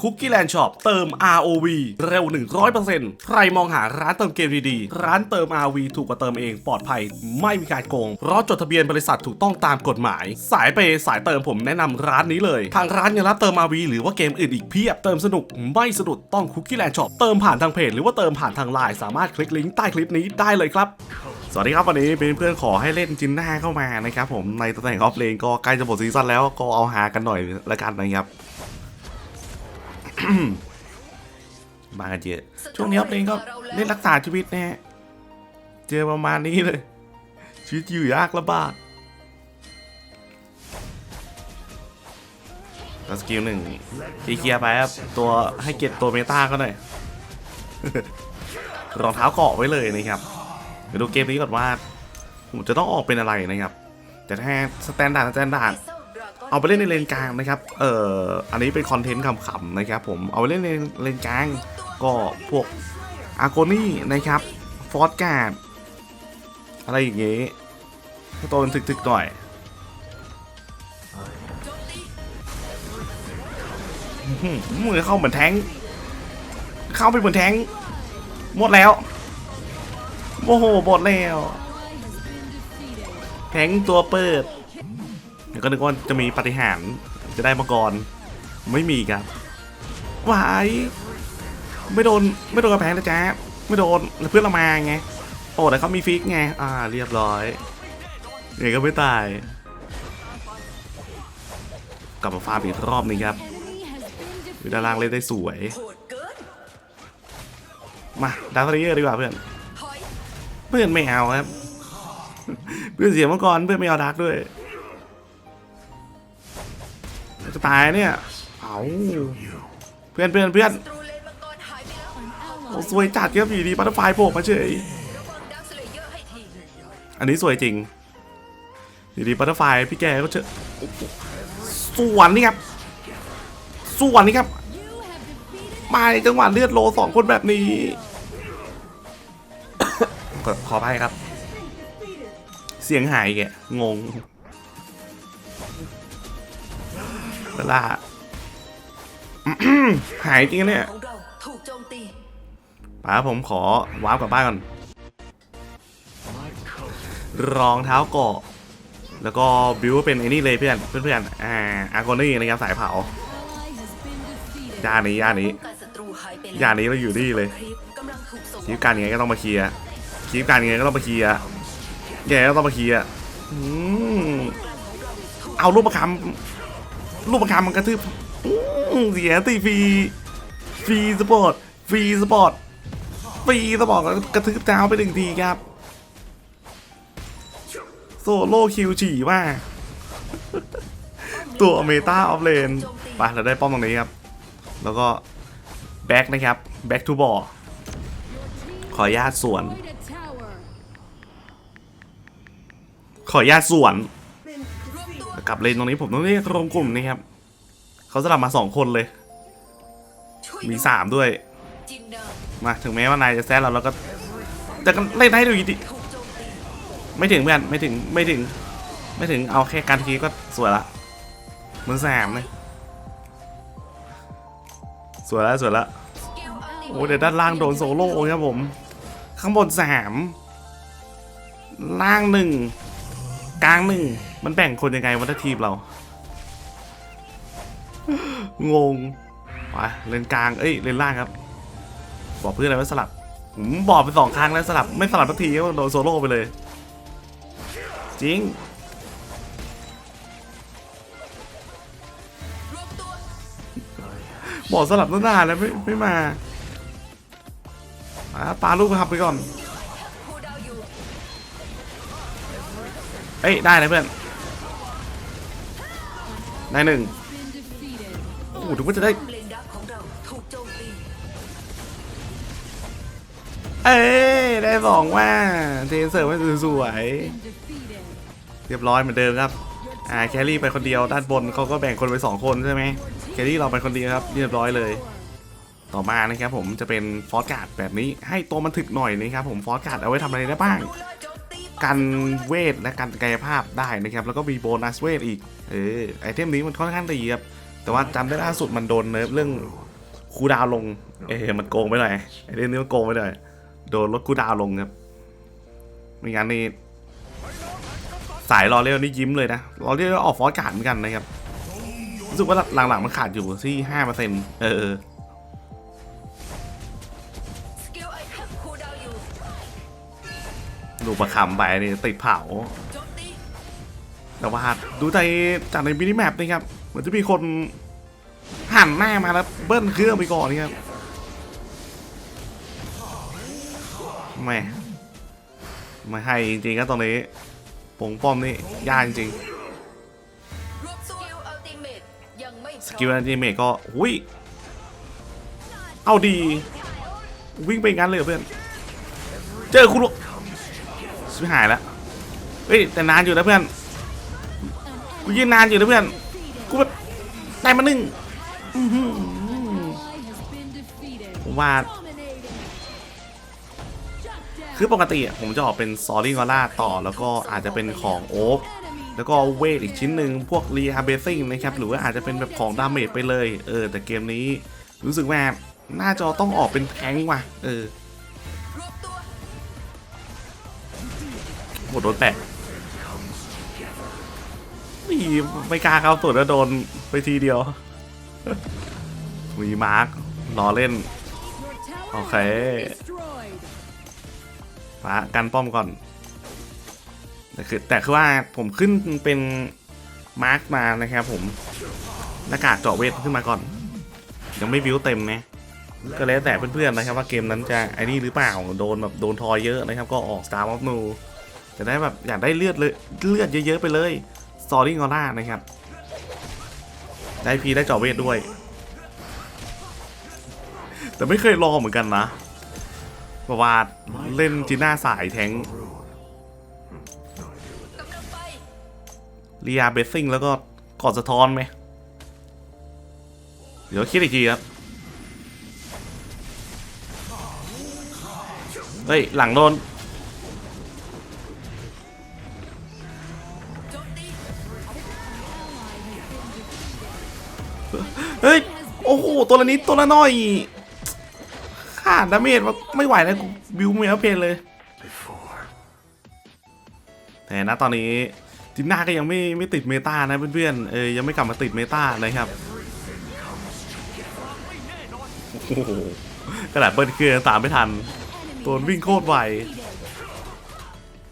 Cookie Land Shop เติม ROV เร็ว 100%ใครมองหาร้านเติมเกมดีๆ ร้านเติม ROV ถูกกว่าเติมเองปลอดภัย ไม่มีการโกง เพราะจดทะเบียนบริษัทถูกต้องตามกฎหมาย สายเปย์สายเติมผมแนะนำร้านนี้เลย ทางร้านยังรับเติม ROV หรือว่าเกมอื่นอีกเพียบ เติมสนุกไม่สะดุดต้อง Cookie Land Shop เติมผ่านทางเพจหรือว่าเติมผ่านทางไลน์สามารถคลิกลิงก์ใต้คลิปนี้ได้เลยครับสวัสดีครับวันนี้เป็นเพื่อนขอให้เล่นจินน่าเข้ามานะครับผมในตำแหน่งออฟเลนก็ใกล้จะหมดซีซั่นแล้วก็เอาหากันหน่อยละกันนะครับ มากันเยอะช่วงนี้ออฟเลนก็เล่นรักษาชีวิตแน่เจอประมาณนี้เลย ชีวิตอยู่ยากลำบากสกิลหนึ่งเคลียร์ไปครับตัวให้เกียรติตัวเมตาก็หน่อยรองเท้าเกาะไว้เลยนะครับไปดูเกมนี้ก่อนว่าผมจะต้องออกเป็นอะไรนะครับ แต่ถ้าสแตนดาร์ดสแตนดาร์ด เอาไปเล่นในเลนกลางนะครับ เอ่อ อันนี้เป็นคอนเทนต์ขำๆนะครับผม เอาไปเล่นในเลนกลาง ก็พวกอาโกนี่นะครับ ฟอสการ์ด อะไรอย่างเงี้ยตัวมันถึกๆหน่อย มือเข้าเหมือนแทง เข้าไปเหมือนแทง หมดแล้ว โอ้โหหมดแล้ว แทงตัวเปิด ก็นึกว่าจะมีปาฏิหารย์จะได้มาก่อนไม่มีครับวายไม่โดนไม่โดนกระแพงนะจ๊ะไม่โดนเพื่อนเรามาไงโอ้แต่เขามีฟิกไงอ่าเรียบร้อยเดี๋ยก็ไม่ตาย กลับมาฟาร์มอีกรอบหนึงครับวิดาล่างเล่นได้สวย มาดาวทรีเยอร์ดีกว่าเพื่อน เพื่อนไม่เอาครับ เพื่อนเสียเมื่อก่อนเพื่อนไม่เอาดักด้วย ตายเนี่ยเอาเพื่อนเพื่อนเพื่อนตรูเลนมังกรหายไปแล้วโอ้สวยจัดครับอยู่ดีบัตเตอร์ไฟโผล่มาเฉยระวังดักสเลเยอร์ให้ทีอันนี้สวยจริงอยู่ดีบัตเตอร์ไฟพี่แกก็เจอสวนนี่ครับสวนนี่ครับมาในจังหวะเลือดโลสองคนแบบนี้ขอขออภัยครับ เสียงหายแกงง เวลาหายจริงเนี่ยของเราถูกโจมตีป๋าผมขอวาร์ปกลับบ้านก่อน รองเท้าเกาะ แล้วก็บิวเป็นไอ้นี่เลยเพื่อนเพื่อนๆอ่าอาร์โกนี่นะครับสายเผาย่านนี้ย่านนี้ย่านนี้เราอยู่นี่เลยคลิปการยังไงก็ต้องมาเคลียร์คลิปการยังไงก็ต้องมาเคลียร์ยังไงก็ต้องมาเคลียร์อืมเอาลูกประคำ ลูกประคำมันกระทืบเสียตีฟรีฟรีสปอร์ตฟรีสปอร์ตฟรีสปอร์ตกระทืบเท้าไปหนึ่งทีครับ โซโล่คิวฉี่มาก ตัวเมตาออฟเลนไปเราได้ป้อมตรงนี้ครับ แล้วก็ แบ็กนะครับ แบ็กทูบอลขออนุญาตสวน ขออนุญาตสวน กลับเลนตรงนี้ผมต้องเรียกรวมกลุ่มนะครับเขาสลับมาสองคนเลย มีสามด้วย มาถึงแม้ว่านายจะแซดเราเราก็จะกันเล่นให้ดูดีถูกโจมตีไม่ถึงเพื่อนไม่ถึงไม่ถึง ไม่ถึงเอาแค่การทีก็สวยละมือสามเลยสวยแล้วสวยแล้วโอ้เดี๋ยวด้านล่างโดนโซโล่ครับผม ข้างบนสามล่างหนึ่ง กลางหนึ่งมันแบ่งคนยังไงวัฒทีมเรา งงไปเลนกลางเอ้ยเลนล่างครับ บอกเพื่อนอะไรว่าสลับผมบอกไปสองครั้งแล้วสลับไม่สลับสักทีก็โดนโซโล่ไปเลย จริงบอกสลับตั้งนานแล้วไม่ไม่มาอะปาลูกไปขับไปก่อน เอ้ยได้นะเพื่อน ได้หนึ่งโอ้โหถึงว่าจะได้ เอ้ยได้สองว่าเทนเสิร์ฟไม่สวยเรียบร้อยเหมือนเดิมครับ อ่าแครี่ไปคนเดียวด้านบนเขาก็แบ่งคนไปสองคนใช่ไหมแครี่เราไปคนเดียวครับ เรียบร้อยเลย ต่อมานะครับผมจะเป็นฟอสการ์ดแบบนี้ให้ตัวมันถึกหน่อยนะครับผมฟอสการ์ดเอาไว้ทำอะไรได้บ้าง กันเวทและกันกายภาพได้นะครับ แล้วก็มีโบนัสเวทอีก เออไอเทมนี้มันค่อนข้างดีครับ แต่ว่าจำได้ล่าสุดมันโดนเนิร์ฟเรื่องคูดาวลง เอ้มันโกงไปหน่อยไอเรื่องนี้มันโกงไปหน่อยโดนลดคูดาวลงครับไม่งั้นนี่สายรอเรียวนี่ยิ้มเลยนะรอเรียวออกฟอสการ์ดเหมือนกันนะครับรู้สึกว่าหลังๆมันขาดอยู่ที่ห้าเปอร์เซ็นต์เอ ดูประคำไปนี่ติดเผาแต่ว่าดูใจจากในมินิแมปนะครับ เหมือนจะมีคนหันหน้ามาแล้วเบิ้ลเครื่องไปก่อนนี่ครับไม่ไม่ให้จริงๆก็ตรงนี้ปงป้อมนี่ยากจริงสกิลอัลติเมตกิลอันติเมทก็หุยเอาดี วิ่งไปงั้นเลยเพื่อน เจอคุณ ชิบหายแล้วเฮ้ยแต่นานอยู่นะเพื่อนกูยืนนานอยู่นะเพื่อนกูแบบได้มาหนึ่งผมว่าคือปกติผมจะออกเป็นซอรี่กอล่าต่อแล้วก็อาจจะเป็นของโอ๊แล้วก็เวทอีกชิ้นหนึ่งพวกรีฮาเบซิ่งนะครับ หรือว่าอาจจะเป็นแบบของดาเมจไปเลย เออ แต่เกมนี้รู้สึกว่าหน้าจอต้องออกเป็นแทงว่ะ เออ หมดโดนแปะนี่ไม่กล้าเข้าสุดแล้วโดนไปทีเดียว มีมาร์ครอเล่น Your tower Okay. is destroyed. ฟ้ากันป้อมก่อนแต่คือแต่คือว่าผมขึ้นเป็นมาร์คมานะครับผมหน้ากากเจาะเวทขึ้นมาก่อน ยังไม่บิวเต็มนะก็แล้วแต่เพื่อนๆนะครับว่าเกมนั้นจะไอ้นี่หรือเปล่าโดนแบบโดนทอยเยอะนะครับ ก็ออก Star of Nu จะได้แบบอยากได้เลือดเลยเลือดเยอะๆไปเลย s อรี่งอล่านะครับ ได้พีได้จาะเวทด้วย แต่ไม่เคยลองเหมือนกันนะเพระว่าเล่นจีน่าสายแทงเรียเบสซิ่งแล้วก็กอดสะท้อนไหม เดี๋ยวคิดอีกทีครับ เฮ้ย หลังโดน ตัวละนิดตัวละน้อยขาดดาเมจไม่ไหวแล้วกูบิวไม่เอาเพลนเลยแต่นะตอนนี้จินนาก็ยังไม่ไม่ติดเมตานะเพื่อนๆเออยังไม่กลับมาติดเมตานะครับโอ้โหกระดาษเบิ้ลเครื่องตามไม่ทันตัววิ่งโคตรไว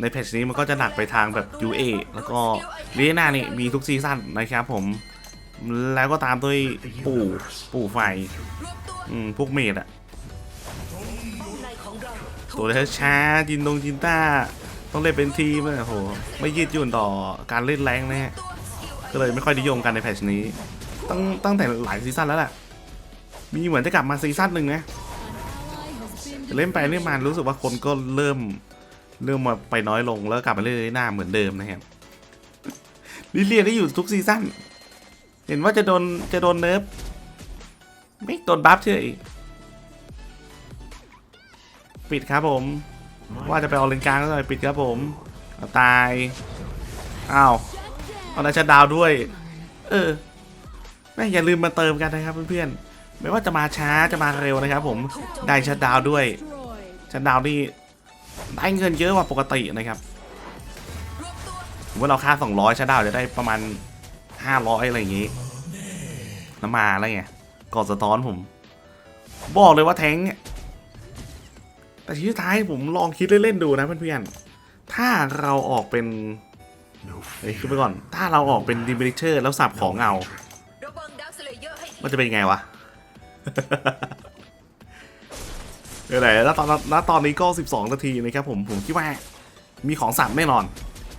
ในแพทชนี้มันก็จะหนักไปทางแบบ UA แล้วก็ลียนานี่มีทุกซีซั่นนะครับผม แล้วก็ตามด้วยปู่ปู่ไฟรวบตัวอืมพวกเมดอะในของเราถูกตัวช้าๆจินตงจินต้า ต้องเล่นเป็นทีมเลยโอ้โหไม่ยืดหยุ่นต่อการเล่นแรงนะฮะตัวสกิลไอก็เลยไม่ค่อยนิยมกันในแพทชนี้ตั้งตั้งแต่หลายซีซั่นแล้วแหละมีเหมือนจะกลับมาซีซั่นหนึ่งนะ Ally has been แต่เล่นไปเล่นมารู้สึกว่าคนก็เริ่ม เริ่มมาไปน้อยลงแล้วกลับมาเล่นหน้าเหมือนเดิมนะครับลิเลียได้อยู่ทุกซีซั่น เห็นว่าจะโดนจะโดนเนิร์ฟไม่โดนบัฟเฉยปิดครับผม ว่าจะไปเอาเลนกลางก็เลยปิดครับผมาตายอ้าวเอาแล้ชัดดาวด้วย เออแม่อย่าลืมมาเติมกันนะครับเพื่อนๆ ไม่ว่าจะมาช้าจะมาเร็วนะครับผม ได้ชัดดาวด้วย ชันดาวนี่ได้เงินเยอะกว่าปกตินะครับวบตัวสมเราค่า 200ชันดาวจะได้ประมาณ 500อยอะไรอย่างงี้น้ำมาอะไรไงกอดสะท้อนผม บอกเลยว่าแทงเนี่ยแต่ทีสุดท้ายผมลองคิดเล่นๆดูนะเพื่อนๆถ้าเราออกเป็นเฮ้ยขึ้นไปก่อน ถ้าเราออกเป็นดิมิเชอร์แล้วสับของเงา มันจะเป็นยังไงวะเดี๋ยวไหนแล้วตอนแล้วตอนนี้ก็ 12 นาทีนะครับผม ผมคิดว่ามีของสับแน่นอน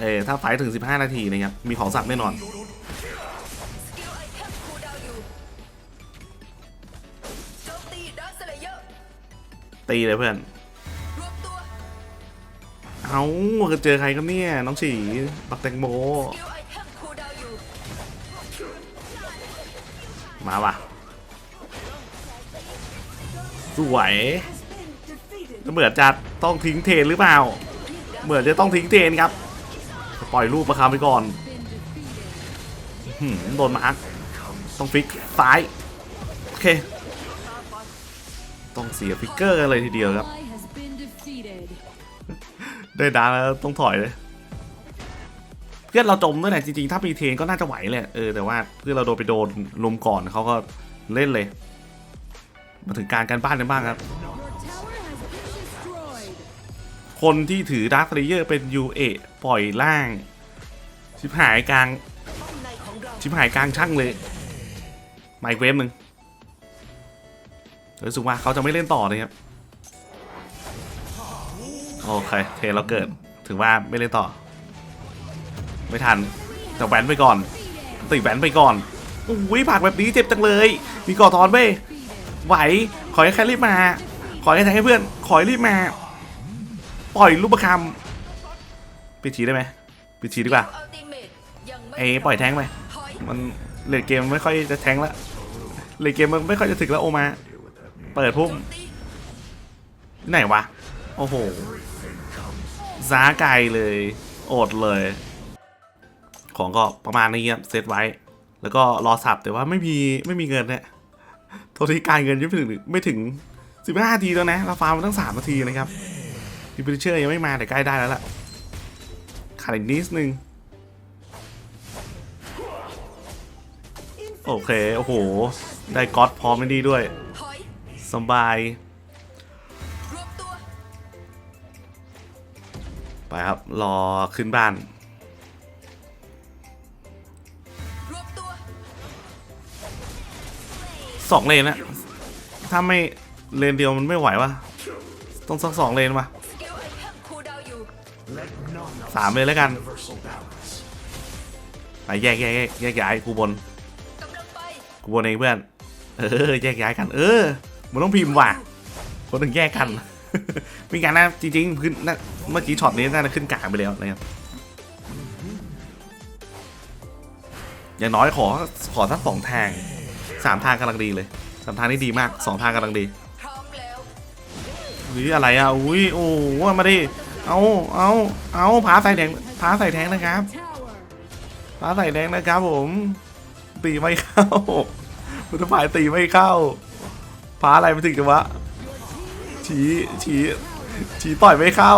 เออถ้าไฟถึง 15 นาทีนะครับ มีของสับแน่นอน ตีเลยเพื่อน เอาเจอใครกันเนี่ย น้องฉีบักแตงโม มาว่ะ สวยเหมือนจะต้องทิ้งเทนหรือเปล่า เหมือนจะต้องทิ้งเทนครับ ปล่อยรูปประคำไปก่อนหืมโดนมาร์คต้องฟิกซ้าย โอเค เสียฟิกเกอร์กันเลยทีเดียวครับ ได้ดาร์แล้วต้องถอยเลย เพื่อนเราจมด้วยแหละจริงๆ ถ้ามีเทนก็น่าจะไหวแหละ เออแต่ว่าเพื่อนเราโดนไปโดนลุมก่อนเขาก็เล่นเลย มาถึงการการบ้านกันบ้างครับ คนที่ถือดาร์คเลเยอร์เป็นยูเอปล่อยล่าง ชิบหายกลาง ชิบหายกลางช่างเลย มาอีกเวฟหนึ่ง รู้สึกว่าเขาจะไม่เล่นต่อเลยครับ โอเค เทเราเกิด ถือว่าไม่เล่นต่อ ไม่ทันแต่แหวนไปก่อนติแหวนไปก่อนอุ้ยผักแบบนี้เจ็บจังเลย มีก่อทอนเว้ยไหว ขอให้ใครรีบมา ขอให้แทงให้เพื่อน ขอให้รีบมา ปล่อยลูกประคำปิดฉีได้ไหมปิดฉีดีกว่าเมตยังไม่เอ้ปล่อยแทงไป มันเลดเกมไม่ค่อยจะแทงละเลดเกมมันไม่ค่อยจะถึงแล้วโอมา เปิดพุ่มที่ไหนวะ โอ้โหซาไกลเลย โอดเลย ของก็ประมาณนี้ครับเซตไว้ แล้วก็รอสับแต่ว่าไม่มีไม่มีเงินเนี่ยโทษทีการเงินยังไม่ถึงไม่ถึงสิบห้านาทีแล้วนะเราฟาร์มมาตั้งสามนาทีนะครับดิพิเชอร์ยังไม่มาแต่ใกล้ได้แล้วล่ะขาดอีกนิดนึงโอเค โอ้โห ได้ก๊อตพร้อมไม่ดีด้วย สบาย ไปครับ รอขึ้นบ้านสองเลนนะถ้าไม่เลนเดียวมันไม่ไหววะต้องสักสองเลนมาสาวน์อยู่สามเลยแล้วกันไปแยกแยกแยกย้ายกูบนกูบนเองเพื่อน เออ แยกย้ายกัน เออ มันต้องพิมพ์ว่ะ คนถึงแยกกันมีการนะจริงๆพื้นน่ะเมื่อกี้ช็อตนี้น่าจะขึ้นกลางไปแล้วนะครับอย่างน้อยขอขอสักสองทางสามทางกำลังดีเลยสามทางนี่ดีมากสองทางกำลังดีพร้ออะไรอะอุ้ยโอ้โหมาดิเอาเอาเอาผาใส่แดงผาใส่แทงนะครับ Tower. ผาใส่แดงนะครับผมตีไม่เข้าพุทธฝ่ายตีไม่เข้า ผาอะไรไปถึงจังวะฉีฉีฉีต่อยไม่เข้า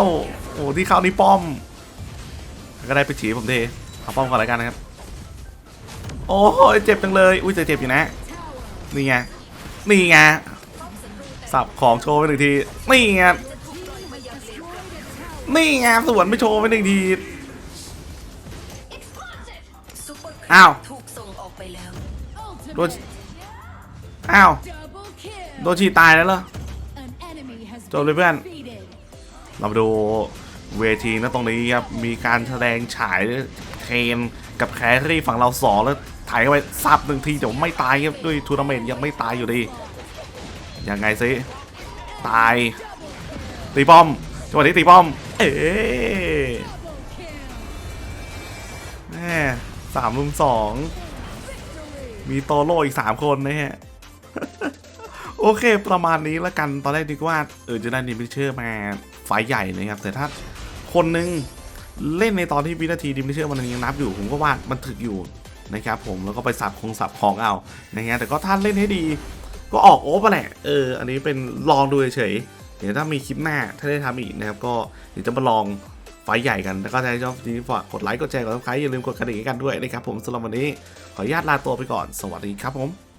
โอ้ที่เข้านี่ป้อม ก็ได้ไปฉีผมเทเอาป้อมก่อนแล้วกันนะครับ โอ้ยเจ็บจังเลย อุ้ยแต่เจ็บอยู่นะ นี่ไง นี่ไง สับของโชว์ไปหนึ่งที นี่ไง นี่ไงสวนไปโชว์ไปหนึ่งที อ้าวถูกส่งออกไปแล้ว Ultimate. อ้าว โดนฉีตายแล้วเหรอจบเลยเพื่อน เรามาดูเวทีนะตรงนี้ครับ มีการแสดงฉายเคนกับแครี่ฝั่งเราสองแล้วถ่ายเข้าไปซับหนึ่งทีเดี๋ยวไม่ตายครับด้วยทัวร์นาเมนต์ยังไม่ตายอยู่ดียังไงซิตาย ตีป้อมจังหวะนี้ตีป้อม เอ๊แม่สามลุมสองมีโตโร่อีก3คนนะฮะ โอเค ประมาณนี้แล้วกันตอนแรกนึกว่าเออจะได้ดิมิเชอร์มาไฟใหญ่นะครับแต่ถ้าคนหนึงเล่นในตอนที่วินาทีดิมิเชอร์มันยังนับอยู่ผมก็ว่ามันถึกอยู่นะครับผมแล้วก็ไปสับคงสับของเอานะฮะแต่ก็ท่านเล่นให้ดี ก็ออกโอ๊ปอะแหละเอออันนี้เป็นลองดูเฉยเดี๋ยวถ้ามีคลิปหน้าถ้าได้ทำอีกนะครับก็เดี๋ยวจะมาลองไฟใหญ่กันแล้วก็ถ้าชอบจริงๆฝากกดไลค์กดแชร์กดซับสไครต์อย่าลืมกดกระดิ่งกันด้วยนะครับผมสำหรับวันนี้ขออนุญาตลาตัวไปก่อนสวัสดีครับผม